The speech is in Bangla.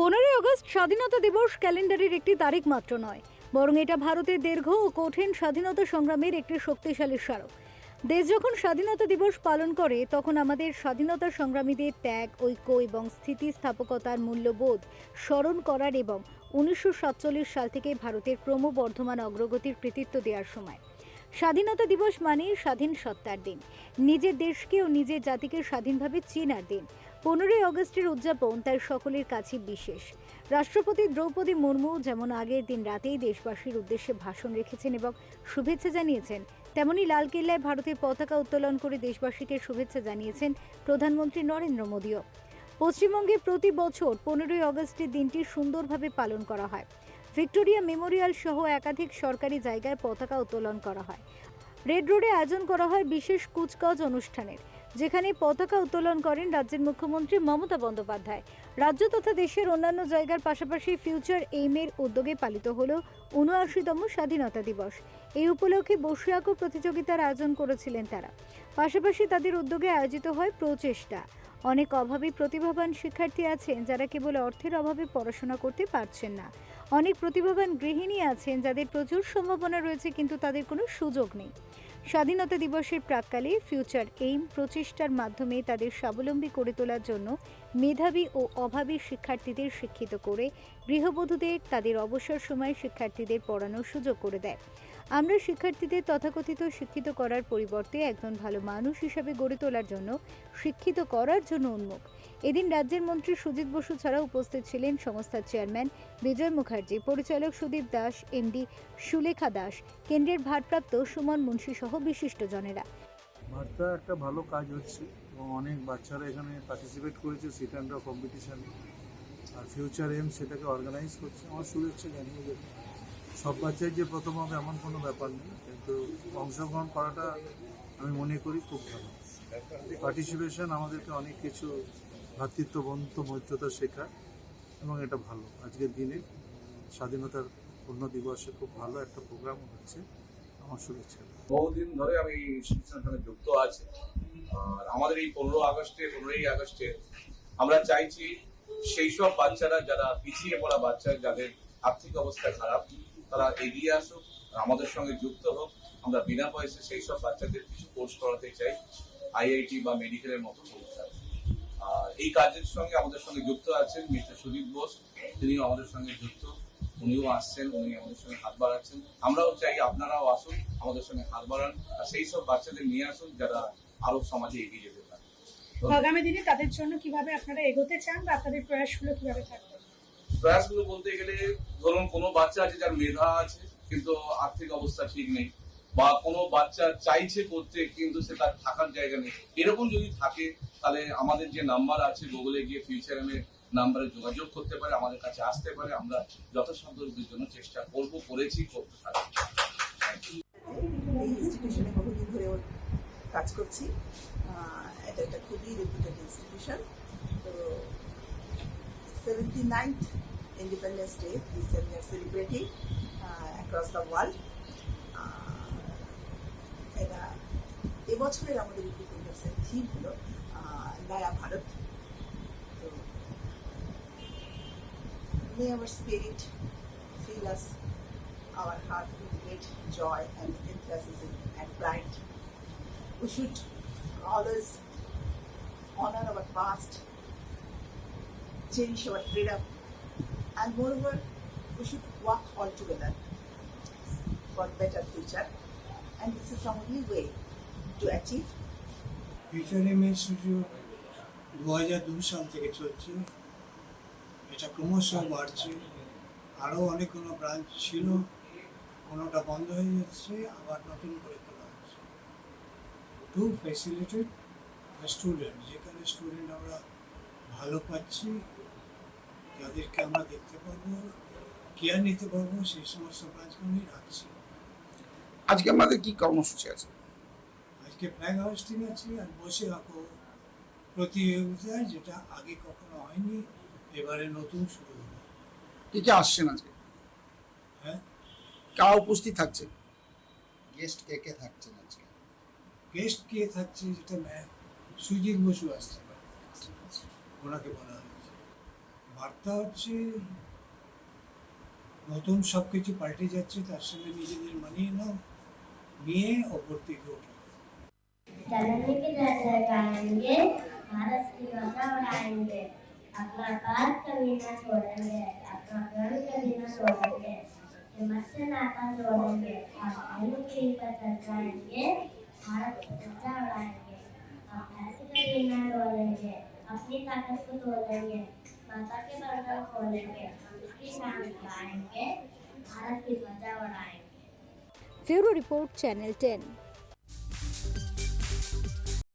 পনেরোই আগস্ট স্বাধীনতা দিবস ক্যালেন্ডারের একটি তারিখ মাত্র নয়, বরং এটা ভারতের দীর্ঘ ও কঠিন স্বাধীনতা সংগ্রামের একটি শক্তিশালী স্মারক। দেশ যখন স্বাধীনতা দিবস পালন করে, তখন আমাদের স্বাধীনতা সংগ্রামীদের ত্যাগ, ঐক্য এবং স্থিতিস্থাপকতার মূল্যবোধ স্মরণ করার এবং উনিশশো সাতচল্লিশ সাল থেকে ভারতের ক্রমবর্ধমান অগ্রগতির কৃতিত্ব দেওয়ার সময়। স্বাধীনতা দিবস মানে স্বাধীন সত্তার দিন। নিজের দেশকে ও নিজের জাতিকে স্বাধীনভাবে চেনার দিন। পনেরোই আগস্টের উদযাপন তার সকলের কাছে বিশেষ। রাষ্ট্রপতি দ্রৌপদী মুর্মু যেমন আগের দিন রাতেই দেশবাসীর উদ্দেশ্যে ভাষণ রেখেছেন এবং শুভেচ্ছা জানিয়েছেন, তেমনি লালকেল্লায় ভারতের পতাকা উত্তোলন করে দেশবাসীকে শুভেচ্ছা জানিয়েছেন প্রধানমন্ত্রী নরেন্দ্র মোদীও। পশ্চিমবঙ্গে প্রতি বছর পনেরোই আগস্টের দিনটি সুন্দরভাবে পালন করা হয়। ভিক্টোরিয়া মেমোরিয়াল সহ একাধিক সরকারি জায়গায় পতাকা উত্তোলন করা হয়। রেড রোডে আয়োজন করা হয় বিশেষ কুচকাওয়াজ অনুষ্ঠানের। যেখানে পতাকা উত্তোলন করেন রাজ্যের মুখ্যমন্ত্রী মমতা বন্দ্যোপাধ্যায়। রাজ্য তথা দেশের অন্যান্য জায়গার পাশাপাশি ফিউচার এইমের উদ্যোগে পালিত হল উনআশিতম স্বাধীনতা দিবস। এই উপলক্ষে বসে প্রতিযোগিতার আয়োজন করেছিলেন তারা। পাশাপাশি তাদের উদ্যোগে আয়োজিত হয় প্রচেষ্টা। অনেক অভাবী প্রতিভাবান শিক্ষার্থী আছেন যারা কেবল অর্থের অভাবে পড়াশোনা করতে পারছেন না। অনেক প্রতিভাবান গৃহিণী আছেন যাদের প্রচুর সম্ভাবনা রয়েছে কিন্তু তাদের কোনো সুযোগ নেই। স্বাধীনতা দিবসের প্রাককালে ফিউচার এইম প্রচেষ্টার মাধ্যমে তাদের স্বাবলম্বী করে তোলার জন্য মেধাবী ও অভাবী শিক্ষার্থীদের শিক্ষিত করে গৃহবধূদের তাদের অবসর সময় শিক্ষার্থীদের পড়ানোর সুযোগ করে দেয়। আমরা শিক্ষার্থীদের তথাকথিত শিক্ষিত করার পরিবর্তে একজন ভালো মানুষ হিসাবে গড়ে তোলার জন্য, শিক্ষিত করার জন্য উন্মুখ। এদিন রাজ্যের মন্ত্রী সুজিত বসু ছাড়া উপস্থিত ছিলেন সংস্থার চেয়ারম্যান বিজয় মুখার্জি, পরিচালক সুদীপ দাস, এমডি সুলেখা দাস, কেন্দ্রের ভারপ্রাপ্ত সুমন মুন্সী সহ বিশিষ্টজনেরা বার্তা একটা ভালো কাজ হচ্ছে। এবং অনেক বাচ্চারা এখানে পার্টিসিপেট করেছে সিট অ্যান্ড কম্পিটিশানে আর ফিউচার এম সেটাকে অর্গানাইজ করছে। আমার শুভেচ্ছা জানিয়ে দেবে সব বাচ্চাই যে প্রথম হবে এমন কোনো ব্যাপার নেই কিন্তু অংশগ্রহণ করাটা আমি মনে করি খুব ভালো। পার্টিসিপেশন আমাদেরকে অনেক কিছু ভ্রাতৃত্ব বন্ধুত্ব মৈত্রতা শেখায় এবং এটা ভালো। আজকের দিনে স্বাধীনতার পূর্ণ দিবসে খুব ভালো একটা প্রোগ্রাম হচ্ছে। আমার শুভেচ্ছা। বহুদিন ধরে আমি শিক্ষার যুক্ত আছি। আর আমাদের এই পনেরো আগস্টে, পনেরোই আগস্টে আমরা চাইছি সেই সব বাচ্চারা, যারা পিছিয়ে পড়া বাচ্চা, যাদের আর্থিক অবস্থা খারাপ, তারা এগিয়ে আসুক, আমাদের সঙ্গে যুক্ত হোক। আমরা বিনা পয়সা সেই সব বাচ্চাদের কিছু কোর্স করাতে চাই আইআইটি বা মেডিকেলের মতো আর এই কাজের সঙ্গে আমাদের সঙ্গে যুক্ত আছেন মিস্টার সুদীপ বোস তিনিও আমাদের সঙ্গে যুক্ত। উনিও আসছেন উনি আমাদের সঙ্গে হাত বাড়াচ্ছেন। আমরাও চাই আপনারাও আসুন আমাদের সঙ্গে হাত বাড়ান আর সেই সব বাচ্চাদের নিয়ে আসুন যারা আরও সমাজে এগিয়ে যেতে পারে। আগামী দিনে তাদের জন্য কীভাবে আপনারা এগোতে চান বা আপনাদের প্রয়াসগুলো কীভাবে থাকবে? প্রয়াসগুলো বলতে গেলে ধরুন কোনো বাচ্চা আছে যার মেধা আছে কিন্তু আর্থিক অবস্থা ঠিক নেই বা কোনো বাচ্চা চাইছে করতে কিন্তু সে তার থাকার জায়গা নেই। এরকম যদি থাকে তাহলে আমাদের যে নাম্বার আছে গুগলে গিয়ে ফিউচার নাম্বারে যোগাযোগ করতে পারে আমাদের কাছে আসতে পারে। আমরা যথাসাধ্য জন্য চেষ্টা করব করেছি করতে থাকব। এই ইনস্টিটিউশনে বহুদিন ধরে কাজ করছি। এটা একটা খুবই রেপুটেড ইনস্টিটিউশন তো seventy ninth independence day this celebrating uh, across the world. Ah, এটা এবছরের আমাদের ইন্ডিপেন্ডেন্সের থিম হলো Naya Bharat. May our spirit fill us our heart with great joy and enthusiasm and pride. We should always honor our past, cherish our freedom, and moreover, we should work all together for better future. And this is the only way to achieve future M institute দু হাজার দু সাল থেকে চলছে এটা ক্রমশ বাড়ছে। আরও অনেকগুলো ব্রাঞ্চ ছিল কোনোটা বন্ধ হয়ে যাচ্ছে আবার নতুন করে তোলা হচ্ছে। টু ফ্যাসিলিটেড স্টুডেন্ট যেখানে স্টুডেন্ট আমরা ভালো পাচ্ছি যাদেরকে আমরা দেখতে পারব কেয়ার নিতে পারব সেই সমস্ত ব্রাঞ্চগুলোই রাখছি। আজকে আমাদের কি কর্মসূচি আছে? আজকে ফ্ল্যাগ হাউস্টিং আছে আর বসে রাখো প্রতিযোগিতায় যেটা আগে কখনো হয়নি। এবারে নতুন শুরু হলো কে কে আসছেন আজকে হ্যাঁ কারা উপস্থিত থাকছে গেস্ট কে কে থাকছেন আজকে গেস্ট কে থাকছে যেটা ম্যা- সুজিত বসু আসছে ওনাকে বলা হয়েছে বার্তা হচ্ছে নতুন সব কিছু পাল্টে যাচ্ছে তার সঙ্গে নিজেদের মানিয়ে নাও নিয়ে ওপর দিকে ওঠো जननी की जय जय गाएंगे भारत की ध्वजा उड़ाएंगे अपना बात कभी ना छोड़ेंगे अपना घर कभी ना छोड़ेंगे हिम्मत से नाता जोड़ेंगे हम पहलू पीढ़ी पर चल जाएँगे भारत को सच्चा उड़ाएँगे आप ऐसे कभी ना डोलेंगे अपनी ताकत को तोड़ेंगे माता के बर्तन खोलेंगे उसकी शान लाएँगे भारत की ध्वजा उड़ाएँगे फिर रिपोर्ट चैनल 10